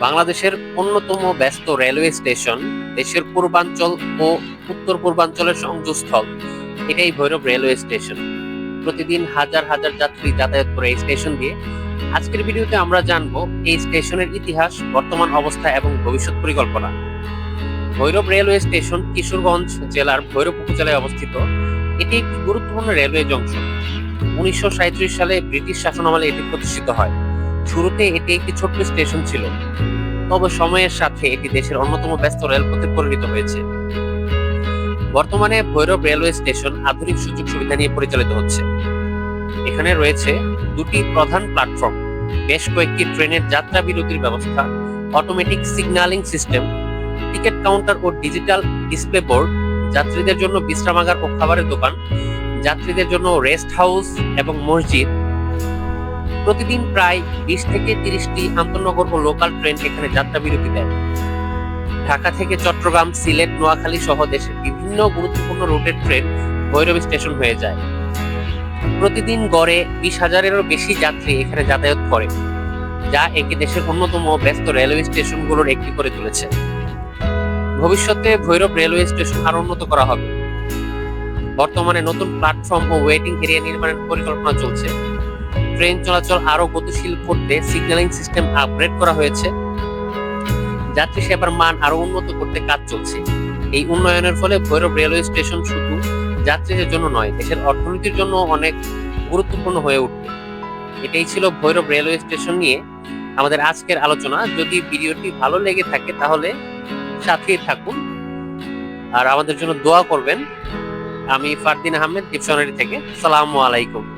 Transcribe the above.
বাংলাদেশের অন্যতম ব্যস্ত রেলওয়ে স্টেশন, দেশের পূর্বাঞ্চল ও উত্তর পূর্বাঞ্চলের সংযোগস্থল। এটাই ভৈরব রেলওয়ে স্টেশন। প্রতিদিন হাজার হাজার যাত্রী যাতায়াত করে এই স্টেশন দিয়ে। আজকের ভিডিওতে আমরা জানব এই স্টেশনের ইতিহাস, বর্তমান অবস্থা এবং ভবিষ্যৎ পরিকল্পনা। ভৈরব রেলওয়ে স্টেশন কিশোরগঞ্জ জেলার ভৈরব উপজেলায় অবস্থিত। এটি একটি গুরুত্বপূর্ণ রেলওয়ে জংশন। উনিশশো সাঁইত্রিশ সালে ব্রিটিশ শাসনামলে এটি প্রতিষ্ঠিত হয়। শুরুতে এটি একটি ছোট্ট স্টেশন ছিল, তবে সময়ের সাথে এটি দেশের অন্যতম ব্যস্ত রেলপথে পরিণত হয়েছে। বর্তমানে ভৈরব রেলওয়ে স্টেশন আধুনিক সুযোগ সুবিধা নিয়ে পরিচালিত হচ্ছে। এখানে রয়েছে দুটি প্রধান প্ল্যাটফর্ম, বেশ কয়েকটি ট্রেনের যাত্রা বিরতির ব্যবস্থা, automatic signalling system, ticket counter ও ডিজিটাল ডিসপ্লে বোর্ড, যাত্রীদের জন্য বিশ্রামাগার ও খাবারের দোকান, যাত্রীদের জন্য রেস্ট হাউস এবং মসজিদ প্রতিদিন প্রায় বিশ থেকে তিরিশটি আন্তনগর ও লোকাল ট্রেন এখানে যাত্রা বিরতি দেয়। ঢাকা থেকে চট্টগ্রাম, সিলেট, নোয়াখালী সহ দেশের বিভিন্ন গুরুত্বপূর্ণ রুটের ট্রেন ভৈরব স্টেশন হয়ে যায়। প্রতিদিন গড়ে বিশ হাজারেরও বেশি যাত্রী এখানে যাতায়াত করে, যা একে দেশের অন্যতম ব্যস্ত রেলওয়ে স্টেশনগুলোর একটি করে তুলেছে। ভবিষ্যতে ভৈরব রেলওয়ে স্টেশন আরও উন্নত করা হবে। বর্তমানে নতুন প্ল্যাটফর্ম ও ওয়েটিং এরিয়া নির্মাণের পরিকল্পনা চলছে। ট্রেন চলাচল আরও গতিশীল করতে সিগন্যালিং সিস্টেম আপগ্রেড করা হয়েছে। যাত্রী সেবার মান আরও উন্নত করতে কাজ চলছে। এই উন্নয়নের ফলে ভৈরব রেলওয়ে স্টেশন শুধু যাত্রীদের জন্য নয়, দেশের অর্থনীতির জন্য অনেক গুরুত্বপূর্ণ হয়ে উঠবে। এটাই ছিল ভৈরব রেলওয়ে স্টেশন নিয়ে আমাদের আজকের আলোচনা। যদি ভিডিওটি ভালো লেগে থাকে তাহলে সাথেই থাকুন। আর আমাদের জন্য দোয়া করবেন। আমি ফারদিন আহমেদ ডিপশনারি থেকে। সালামু আলাইকুম।